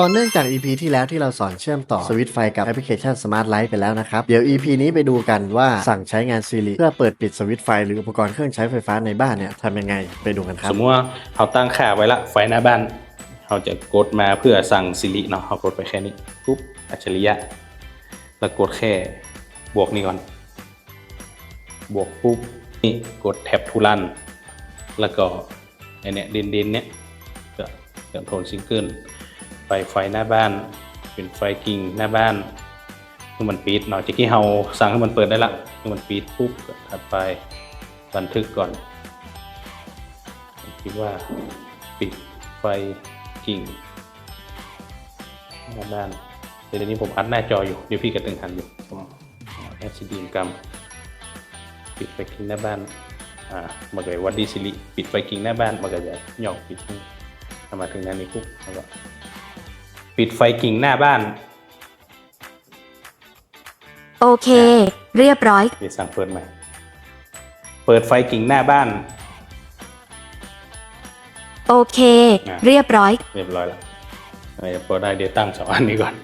ตอนเนื่องจาก EP ที่แล้วที่เราสอนเชื่อมต่อสวิตช์ไฟกับแอปพลิเคชัน Smart Light ไปแล้วนะครับ เดี๋ยว EP นี้ไปดูกันว่าสั่งใช้งาน Siri เพื่อเปิดปิดสวิตช์ไฟหรืออุปกรณ์เครื่องใช้ไฟฟ้าในบ้านเนี่ยทำยังไงไปดูกันครับ สมมติว่าเราตั้งค่าไว้ละไฟหน้าบ้านเราจะกดมาเพื่อสั่งสิริเนาะเรากดไปแค่นี้ปุ๊บอัจฉริยะแล้วกดแค่บวกนี่ก่อน บวกปุ๊บนี่กดแท็บทูรันแล้วก็ไอเนี้ยดินดินๆเนี้ยก็เติมโทนซิงเกิล ไปไฟหน้าบ้าน เป็นไฟกิ่งหน้าบ้านให้มันปิดเนาะจากที่เราสั่งให้มันเปิดได้ละให้มันปิดปุ๊บถัดไปบันทึกก่อนคิดว่าปิดไฟกิ่งหน้าบ้านเดี๋ยวนี้ผมอัดหน้าจออยู่เดี๋ยวพี่กระตึงหันอยู่ผมแอดซีดีกรรมปิดไฟกิ่งหน้าบ้านอ่ามันก็วัดดีซิลิปิดไฟกิ่งหน้าบ้านมันก็จะหยองปิดนี่มาถึงนั้นนี้ปุ๊บแล้วก็ ปิดไฟกิ่งหน้าบ้าน โอเค เรียบร้อย เดี๋ยวสั่งเปิดใหม่ เปิดไฟกิ่งหน้าบ้าน โอเคอะเรียบร้อย เรียบร้อยแล้วเดี๋ยวพอได้เดี๋ยวตั้งสองอันนี้ก่อน